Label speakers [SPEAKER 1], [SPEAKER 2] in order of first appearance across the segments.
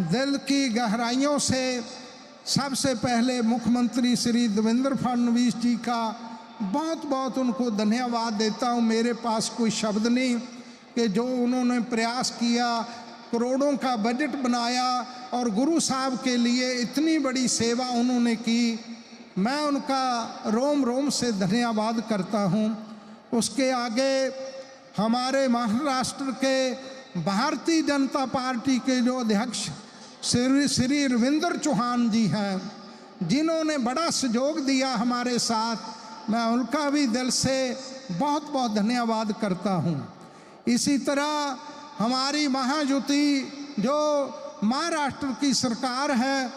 [SPEAKER 1] दिल की गहराइयों से सबसे पहले मुख्यमंत्री श्री देवेंद्र फडणवीस जी का बहुत बहुत उनको धन्यवाद देता हूँ। मेरे पास कोई शब्द नहीं कि जो उन्होंने प्रयास किया, करोड़ों का बजट बनाया और गुरु साहब के लिए इतनी बड़ी सेवा उन्होंने की। मैं उनका रोम रोम से धन्यवाद करता हूँ। उसके आगे हमारे महाराष्ट्र के भारतीय जनता पार्टी के जो अध्यक्ष श्री श्री रविंद्र चौहान जी हैं, जिन्होंने बड़ा सहयोग दिया हमारे साथ। मैं उनका भी दिल से बहुत बहुत धन्यवाद करता हूँ। इसी तरह हमारी महायुति जो महाराष्ट्र की सरकार है,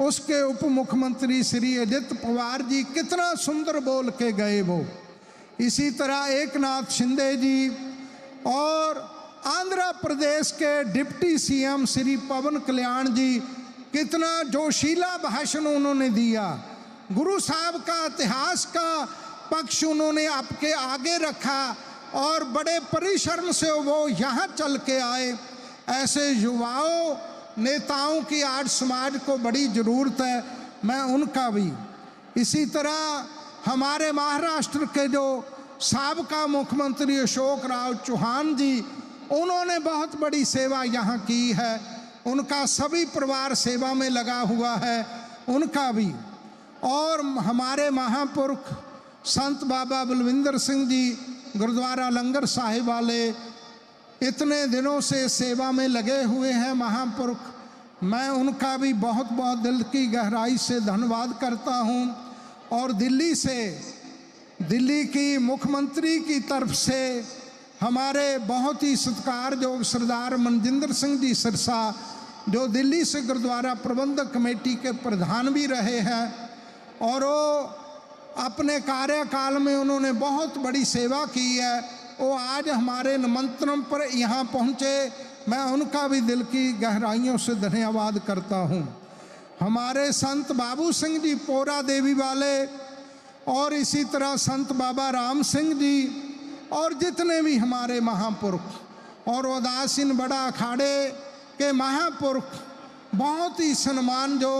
[SPEAKER 1] उसके उप मुख्यमंत्री श्री अजित पवार जी कितना सुंदर बोल के गए वो। इसी तरह एक नाथ शिंदे जी और आंध्र प्रदेश के डिप्टी सीएम श्री पवन कल्याण जी, कितना जोशीला भाषण उन्होंने दिया। गुरु साहब का इतिहास का पक्ष उन्होंने आपके आगे रखा और बड़े परिश्रम से वो यहाँ चल के आए। ऐसे युवाओं, नेताओं की आज समाज को बड़ी ज़रूरत है, मैं उनका भी। इसी तरह हमारे महाराष्ट्र के जो सबका मुख्यमंत्री अशोक राव चौहान जी उन्होंने बहुत बड़ी सेवा यहाँ की है। उनका सभी परिवार सेवा में लगा हुआ है। उनका भी। और हमारे महापुरुष संत बाबा बलविंदर सिंह जी, गुरुद्वारा लंगर साहिब वाले, इतने दिनों से सेवा में लगे हुए हैं महापुरुष मैं उनका भी बहुत बहुत दिल की गहराई से धन्यवाद करता हूँ। और दिल्ली से, दिल्ली की मुख्यमंत्री की तरफ़ से हमारे बहुत ही सत्कार जो सरदार मनजिंदर सिंह जी सिरसा, जो दिल्ली से गुरुद्वारा प्रबंधक कमेटी के प्रधान भी रहे हैं, और वो अपने कार्यकाल में उन्होंने बहुत बड़ी सेवा की है, वो आज हमारे निमंत्रण पर यहाँ पहुँचे। मैं उनका भी दिल की गहराइयों से धन्यवाद करता हूँ। हमारे संत बाबू सिंह जी, पोरा देवी वाले, और इसी तरह संत बाबा राम सिंह जी और जितने भी हमारे महापुरुष और उदासीन बड़ा अखाड़े के महापुरुष बहुत ही सम्मान जो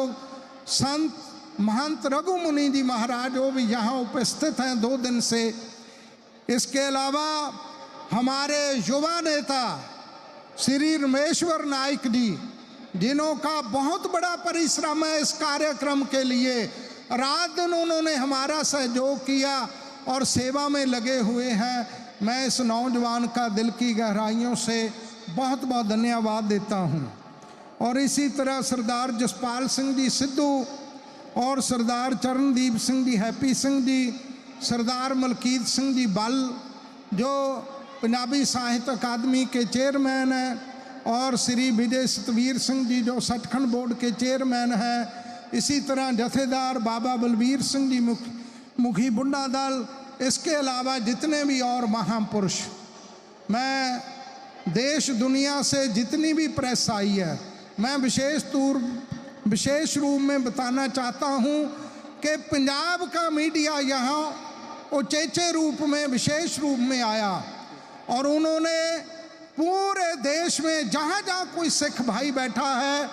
[SPEAKER 1] संत महंत रघु मुनि जी महाराज, वो भी यहाँ उपस्थित हैं दो दिन से। इसके अलावा हमारे युवा नेता श्री रमेश्वर नाइक जी, जिन्हों का बहुत बड़ा परिश्रम है इस कार्यक्रम के लिए, रात दिन उन्होंने हमारा सहयोग किया। और सेवा में लगे हुए हैं। मैं इस नौजवान का दिल की गहराइयों से बहुत बहुत धन्यवाद देता हूँ। और इसी तरह सरदार जसपाल सिंह जी सिद्धू और सरदार चरणदीप सिंह जी, हैप्पी सिंह जी, सरदार मलकीत सिंह जी बल, जो पंजाबी साहित्य अकादमी के चेयरमैन हैं, और श्री विजय सतवीर सिंह जी, जो सचखंड बोर्ड के चेयरमैन हैं। इसी तरह जथेदार बाबा बलबीर सिंह जी मुख मुखी बुंडा दल, इसके अलावा जितने भी और महापुरुष, मैं देश दुनिया से जितनी भी प्रेस आई है, मैं विशेष तौर, विशेष रूप में बताना चाहता हूँ कि पंजाब का मीडिया यहाँ उचेचे रूप में, विशेष रूप में आया और उन्होंने पूरे देश में जहाँ जहाँ कोई सिख भाई बैठा है,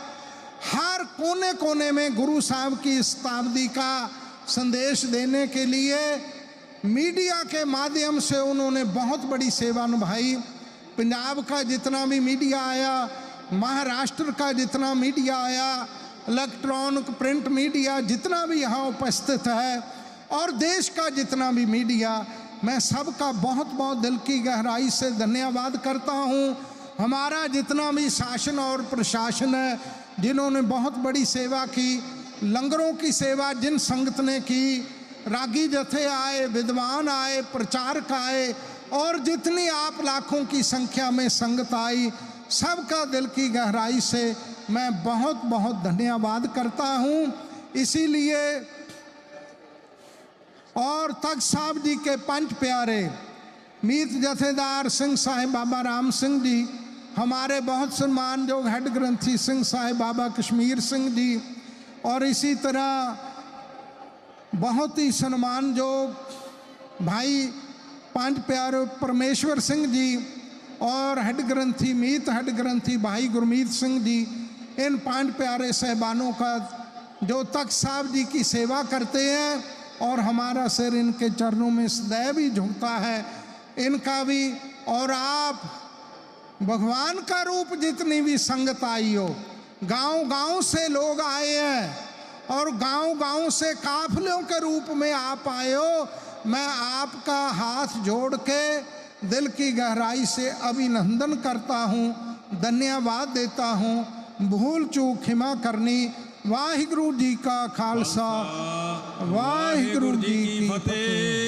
[SPEAKER 1] हर कोने कोने में गुरु साहब की शताब्दी का संदेश देने के लिए मीडिया के माध्यम से उन्होंने बहुत बड़ी सेवा निभाई। पंजाब का जितना भी मीडिया आया, महाराष्ट्र का जितना मीडिया आया, इलेक्ट्रॉनिक प्रिंट मीडिया जितना भी यहाँ उपस्थित है, और देश का जितना भी मीडिया, मैं सबका बहुत बहुत दिल की गहराई से धन्यवाद करता हूँ। हमारा जितना भी शासन और प्रशासन है, जिन्होंने बहुत बड़ी सेवा की लंगरों की सेवा जिन संगत ने की, रागी जथे आए, विद्वान आए, प्रचारक आए, और जितनी आप लाखों की संख्या में संगत आई, सबका दिल की गहराई से मैं बहुत बहुत धन्यवाद करता हूँ। इसीलिए, और तख्त साहब जी के पंच प्यारे, मीत जथेदार सिंह साहेब बाबा राम सिंह जी, हमारे बहुत सम्मान जो हेड ग्रंथी सिंह साहेब बाबा कश्मीर सिंह जी और इसी तरह बहुत ही सम्मान जो भाई पाँच प्यारे परमेश्वर सिंह जी और हेड ग्रंथी मीत हेड ग्रंथी भाई गुरमीत सिंह जी, इन पाँच प्यारे साहबानों का जो तख्त साहब जी की सेवा करते हैं और हमारा सिर इनके चरणों में सदैव ही झुकता है। इनका भी और आप भगवान का रूप जितनी भी संगत आई हो गाँव गाँव से लोग आए हैं और गाँव गाँव से काफिलों के रूप में आप हो। मैं आपका हाथ जोड़ के दिल की गहराई से अभिनंदन करता हूँ धन्यवाद देता हूँ। भूल चूक क्षमा करनी। वाहिगुरु जी का खालसा। वाहिगुरु जी की फतेह।